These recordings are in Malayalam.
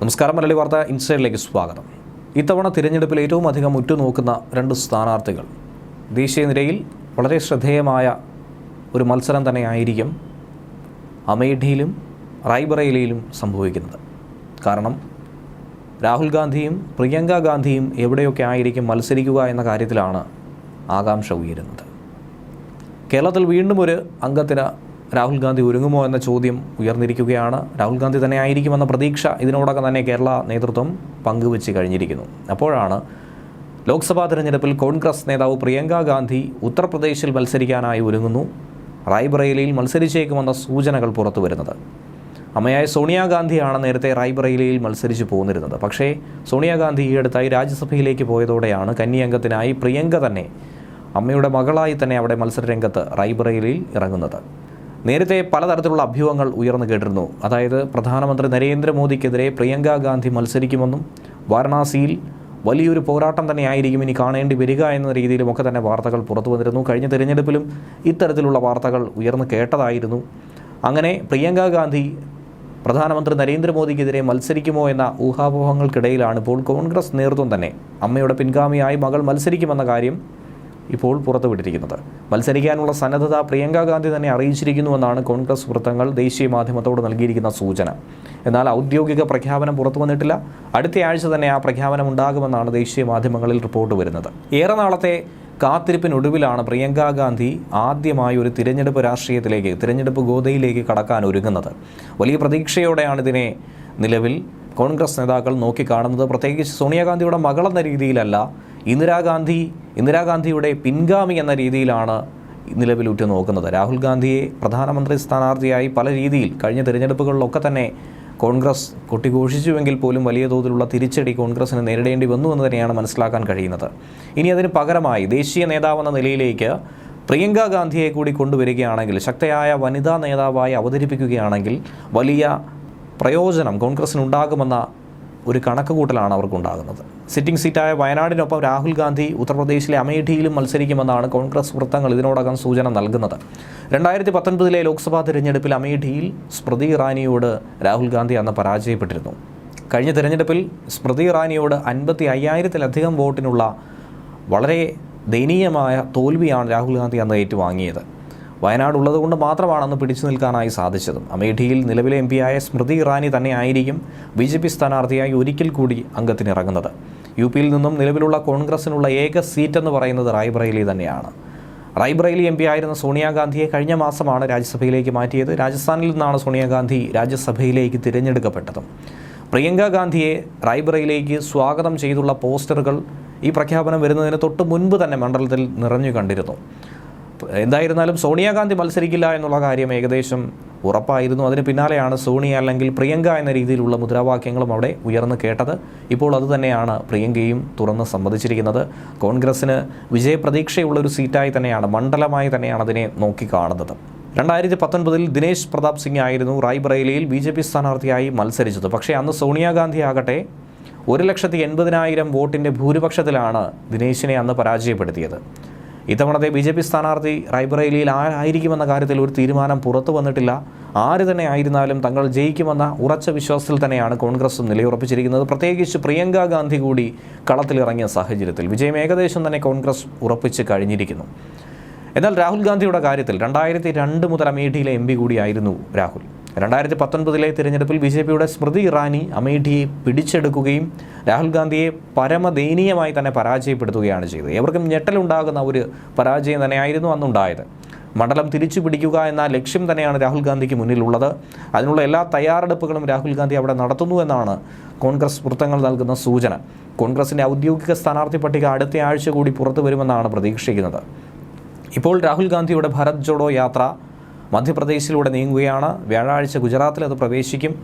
നമസ്കാരം മലയാളി വാർത്ത ഇൻസൈഡിലേക്ക് സ്വാഗതം. ഇത്തവണ തിരഞ്ഞെടുപ്പിൽ ഏറ്റവും അധികം ഉറ്റുനോക്കുന്ന രണ്ട് സ്ഥാനാർത്ഥികൾ. ദേശീയ നിരയിൽ വളരെ ശ്രദ്ധേയമായ ഒരു മത്സരം തന്നെയായിരിക്കും അമേഠിയിലും റായ്ബറേലിയിലും സംഭവിക്കുന്നത്. കാരണം രാഹുൽ ഗാന്ധിയും പ്രിയങ്ക ഗാന്ധിയും എവിടെയൊക്കെ ആയിരിക്കും മത്സരിക്കുക എന്ന കാര്യത്തിലാണ് ആകാംക്ഷ ഉയരുന്നത്. കേരളത്തിൽ വീണ്ടും ഒരു അംഗത്തിന് രാഹുൽ ഗാന്ധി ഒരുങ്ങുമോ എന്ന ചോദ്യം ഉയർന്നിരിക്കുകയാണ്. രാഹുൽ ഗാന്ധി തന്നെ ആയിരിക്കുമെന്ന പ്രതീക്ഷ ഇതിനോടകം തന്നെ കേരള നേതൃത്വം പങ്കുവച്ച് കഴിഞ്ഞിരിക്കുന്നു. അപ്പോഴാണ് ലോക്സഭാ തെരഞ്ഞെടുപ്പിൽ കോൺഗ്രസ് നേതാവ് പ്രിയങ്ക ഗാന്ധി ഉത്തർപ്രദേശിൽ മത്സരിക്കാനായി ഒരുങ്ങുന്നു. റായ്ബറേലിയിൽ മത്സരിച്ചേക്കുമെന്ന സൂചനകൾ പുറത്തു വരുന്നത്. അമ്മയായ സോണിയാഗാന്ധിയാണ് നേരത്തെ റായ്ബറേലിയിൽ മത്സരിച്ച് പോന്നിരുന്നത്. പക്ഷേ സോണിയാഗാന്ധി ഈ അടുത്തായി രാജ്യസഭയിലേക്ക് പോയതോടെയാണ് കന്നിയംഗത്തിനായി പ്രിയങ്ക തന്നെ അമ്മയുടെ മകളായി തന്നെ അവിടെ മത്സരരംഗത്ത് റായ്ബറേലിയിൽ ഇറങ്ങുന്നത്. നേരത്തെ പലതരത്തിലുള്ള അഭ്യൂഹങ്ങൾ ഉയർന്നു കേട്ടിരുന്നു. അതായത് പ്രധാനമന്ത്രി നരേന്ദ്രമോദിക്കെതിരെ പ്രിയങ്ക ഗാന്ധി മത്സരിക്കുമെന്നും വാരണാസിയിൽ വലിയൊരു പോരാട്ടം തന്നെയായിരിക്കും ഇനി കാണേണ്ടി വരിക എന്ന രീതിയിലുമൊക്കെ തന്നെ വാർത്തകൾ പുറത്തു വന്നിരുന്നു. കഴിഞ്ഞ തിരഞ്ഞെടുപ്പിലും ഇത്തരത്തിലുള്ള വാർത്തകൾ ഉയർന്നു കേട്ടതായിരുന്നു. അങ്ങനെ പ്രിയങ്ക ഗാന്ധി പ്രധാനമന്ത്രി നരേന്ദ്രമോദിക്കെതിരെ മത്സരിക്കുമോ എന്ന ഊഹാപോഹങ്ങൾക്കിടയിലാണ് ഇപ്പോൾ കോൺഗ്രസ് നേതൃത്വം തന്നെ. അമ്മയുടെ പിൻഗാമിയായി മകൾ മത്സരിക്കുമെന്ന കാര്യം ഇപ്പോൾ പുറത്തുവിട്ടിരിക്കുന്നത്. മത്സരിക്കാനുള്ള സന്നദ്ധത പ്രിയങ്ക ഗാന്ധി തന്നെ അറിയിച്ചിരിക്കുന്നുവെന്നാണ് കോൺഗ്രസ് വൃത്തങ്ങൾ ദേശീയ മാധ്യമത്തോട് നൽകിയിരിക്കുന്ന സൂചന. എന്നാൽ ഔദ്യോഗിക പ്രഖ്യാപനം പുറത്തു വന്നിട്ടില്ല അടുത്ത ആഴ്ച തന്നെ ആ പ്രഖ്യാപനം ഉണ്ടാകുമെന്നാണ് ദേശീയ മാധ്യമങ്ങളിൽ റിപ്പോർട്ട് വരുന്നത്. ഏറെ നാളത്തെ കാത്തിരിപ്പിനൊടുവിലാണ് പ്രിയങ്ക ഗാന്ധി ആദ്യമായി ഒരു തിരഞ്ഞെടുപ്പ് രാഷ്ട്രീയത്തിലേക്ക് തിരഞ്ഞെടുപ്പ് ഗോതയിലേക്ക് കടക്കാൻ ഒരുങ്ങുന്നത്. വലിയ പ്രതീക്ഷയോടെയാണ് ഇതിനെ നിലവിൽ കോൺഗ്രസ് നേതാക്കൾ നോക്കിക്കാണുന്നത്. പ്രത്യേകിച്ച് സോണിയാഗാന്ധിയുടെ മകളെന്ന രീതിയിലല്ല ഇന്ദിരാഗാന്ധി ഇന്ദിരാഗാന്ധിയുടെ പിൻഗാമി എന്ന രീതിയിലാണ് നിലവിൽ ഉറ്റുനോക്കുന്നത് രാഹുൽ ഗാന്ധിയെ പ്രധാനമന്ത്രി സ്ഥാനാർത്ഥിയായി പല രീതിയിൽ കഴിഞ്ഞ തിരഞ്ഞെടുപ്പുകളിലൊക്കെ തന്നെ കോൺഗ്രസ് കൊട്ടിഘോഷിച്ചുവെങ്കിൽ പോലും വലിയ തോതിലുള്ള തിരിച്ചടി കോൺഗ്രസിന് നേരിടേണ്ടി വന്നു എന്ന് തന്നെയാണ് മനസ്സിലാക്കാൻ കഴിയുന്നത്. ഇനി അതിന് പകരമായി ദേശീയ നേതാവെന്ന നിലയിലേക്ക് പ്രിയങ്ക ഗാന്ധിയെ കൂടി കൊണ്ടുവരികയാണെങ്കിൽ ശക്തയായ വനിതാ നേതാവായി അവതരിപ്പിക്കുകയാണെങ്കിൽ വലിയ പ്രയോജനം കോൺഗ്രസിനുണ്ടാകുമെന്ന ഒരു കണക്കുകൂട്ടലാണ് അവർക്കുണ്ടാകുന്നത്. സിറ്റിംഗ് സീറ്റായ വയനാടിനൊപ്പം രാഹുൽ ഗാന്ധി ഉത്തർപ്രദേശിലെ അമേഠിയിലും മത്സരിക്കുമെന്നാണ് കോൺഗ്രസ് വൃത്തങ്ങൾ ഇതിനോടകം സൂചന നൽകുന്നത്. രണ്ടായിരത്തി പത്തൊൻപതിലെ ലോക്സഭാ തിരഞ്ഞെടുപ്പിൽ അമേഠിയിൽ സ്മൃതി ഇറാനിയോട് രാഹുൽ ഗാന്ധി അന്ന് പരാജയപ്പെട്ടിരുന്നു. കഴിഞ്ഞ തിരഞ്ഞെടുപ്പിൽ സ്മൃതി ഇറാനിയോട് അൻപത്തി അയ്യായിരത്തിലധികം വോട്ടിനുള്ള വളരെ ദയനീയമായ തോൽവിയാണ് രാഹുൽ ഗാന്ധി അന്ന് ഏറ്റുവാങ്ങിയത്. വയനാട് ഉള്ളതുകൊണ്ട് മാത്രമാണെന്ന് പിടിച്ചു നിൽക്കാനായി സാധിച്ചതും. അമേഠിയിൽ നിലവിലെ എം പിയായ സ്മൃതി ഇറാനി തന്നെ ആയിരിക്കും ബി ജെ പി സ്ഥാനാർത്ഥിയായി ഒരിക്കൽ കൂടി അംഗത്തിനിറങ്ങുന്നത്. യു പിയിൽ നിന്നും നിലവിലുള്ള കോൺഗ്രസിനുള്ള ഏക സീറ്റ് എന്ന് പറയുന്നത് റായ്ബറേലി തന്നെയാണ്. റായ്ബറേലി എം പി ആയിരുന്ന സോണിയാഗാന്ധിയെ കഴിഞ്ഞ മാസമാണ് രാജ്യസഭയിലേക്ക് മാറ്റിയത്. രാജസ്ഥാനിൽ നിന്നാണ് സോണിയാഗാന്ധി രാജ്യസഭയിലേക്ക് തിരഞ്ഞെടുക്കപ്പെട്ടത്. പ്രിയങ്ക ഗാന്ധിയെ റായ്ബറയിലേക്ക് സ്വാഗതം ചെയ്തുള്ള പോസ്റ്ററുകൾ ഈ പ്രഖ്യാപനം വരുന്നതിന് തൊട്ട് മുൻപ് തന്നെ മണ്ഡലത്തിൽ നിറഞ്ഞു കണ്ടിരുന്നു. എന്തായിരുന്നാലും സോണിയാഗാന്ധി മത്സരിക്കില്ല എന്നുള്ള കാര്യം ഏകദേശം ഉറപ്പായിരുന്നു. അതിന് പിന്നാലെയാണ് സോണിയ അല്ലെങ്കിൽ പ്രിയങ്ക എന്ന രീതിയിലുള്ള മുദ്രാവാക്യങ്ങളും അവിടെ ഉയർന്നു കേട്ടത്. ഇപ്പോൾ അതുതന്നെയാണ് പ്രിയങ്കയും തുറന്ന് സമ്മതിച്ചിരിക്കുന്നത്. കോൺഗ്രസ്സിന് വിജയപ്രതീക്ഷയുള്ള ഒരു സീറ്റായി തന്നെയാണ് മണ്ഡലമായി തന്നെയാണ് അതിനെ നോക്കിക്കാണുന്നത്. രണ്ടായിരത്തി പത്തൊൻപതിൽ ദിനേശ് പ്രതാപ് സിംഗ് ആയിരുന്നു റായ്ബറേലിയിൽ ബി ജെ പി സ്ഥാനാർത്ഥിയായി മത്സരിച്ചത്. പക്ഷേ അന്ന് സോണിയാഗാന്ധി ആകട്ടെ ഒരു ലക്ഷത്തി എൺപതിനായിരം വോട്ടിന്റെ ഭൂരിപക്ഷത്തിലാണ് ദിനേശിനെ അന്ന് പരാജയപ്പെടുത്തിയത്. ഇത്തവണത്തെ ബി ജെ പി സ്ഥാനാർത്ഥി റായ്ബറേലിയിൽ ആരായിരിക്കുമെന്ന കാര്യത്തിൽ ഒരു തീരുമാനം പുറത്തു വന്നിട്ടില്ല. ആര് തന്നെ ആയിരുന്നാലും തങ്ങൾ ജയിക്കുമെന്ന ഉറച്ച വിശ്വാസത്തിൽ തന്നെയാണ് കോൺഗ്രസും നിലയുറപ്പിച്ചിരിക്കുന്നത്. പ്രത്യേകിച്ച് പ്രിയങ്ക ഗാന്ധി കൂടി കളത്തിലിറങ്ങിയ സാഹചര്യത്തിൽ വിജയം ഏകദേശം തന്നെ കോൺഗ്രസ് ഉറപ്പിച്ച് കഴിഞ്ഞിരിക്കുന്നു. എന്നാൽ രാഹുൽ ഗാന്ധിയുടെ കാര്യത്തിൽ രണ്ടായിരത്തി രണ്ട് മുതൽ അമേഠിയിലെ എം പി കൂടിയായിരുന്നു രാഹുൽ. രണ്ടായിരത്തി പത്തൊൻപതിലെ തിരഞ്ഞെടുപ്പിൽ ബി ജെ പിയുടെ സ്മൃതി ഇറാനി അമേഠിയെ പിടിച്ചെടുക്കുകയും രാഹുൽ ഗാന്ധിയെ പരമദയനീയമായി തന്നെ പരാജയപ്പെടുത്തുകയാണ് ചെയ്തത്. എവർക്കും ഞെട്ടലുണ്ടാകുന്ന ഒരു പരാജയം തന്നെയായിരുന്നു അന്നുണ്ടായത്. മണ്ഡലം തിരിച്ചു പിടിക്കുക എന്ന ലക്ഷ്യം തന്നെയാണ് രാഹുൽ ഗാന്ധിക്ക് മുന്നിലുള്ളത്. അതിനുള്ള എല്ലാ തയ്യാറെടുപ്പുകളും രാഹുൽ ഗാന്ധി അവിടെ നടത്തുന്നു എന്നാണ് കോൺഗ്രസ് വൃത്തങ്ങൾ നൽകുന്ന സൂചന. കോൺഗ്രസിന്റെ ഔദ്യോഗിക സ്ഥാനാർത്ഥി പട്ടിക അടുത്ത ആഴ്ച കൂടി പുറത്തു വരുമെന്നാണ് പ്രതീക്ഷിക്കുന്നത്. ഇപ്പോൾ രാഹുൽ ഗാന്ധിയുടെ ഭാരത് ജോഡോ യാത്ര മധ്യപ്രദേശിലൂടെ നീങ്ങുകയാണ്. വ്യാഴാഴ്ച ഗുജറാത്തിൽ അത് പ്രവേശിക്കും.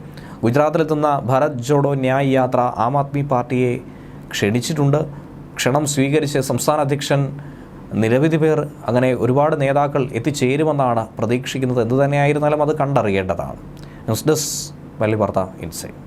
ഗുജറാത്തിലെത്തുന്ന ഭരത് ജോഡോ ന്യായ് യാത്ര ആം ആദ്മി പാർട്ടിയെ ക്ഷണിച്ചിട്ടുണ്ട്. ക്ഷണം സ്വീകരിച്ച് സംസ്ഥാന അധ്യക്ഷൻ നിരവധി പേർ അങ്ങനെ ഒരുപാട് നേതാക്കൾ എത്തിച്ചേരുമെന്നാണ് പ്രതീക്ഷിക്കുന്നത്. എന്തു തന്നെയായിരുന്നാലും അത് കണ്ടറിയേണ്ടതാണ്. ന്യൂസ് ഡെസ്ക് വലിയ വാർത്ത ഇൻസൈറ്റ്.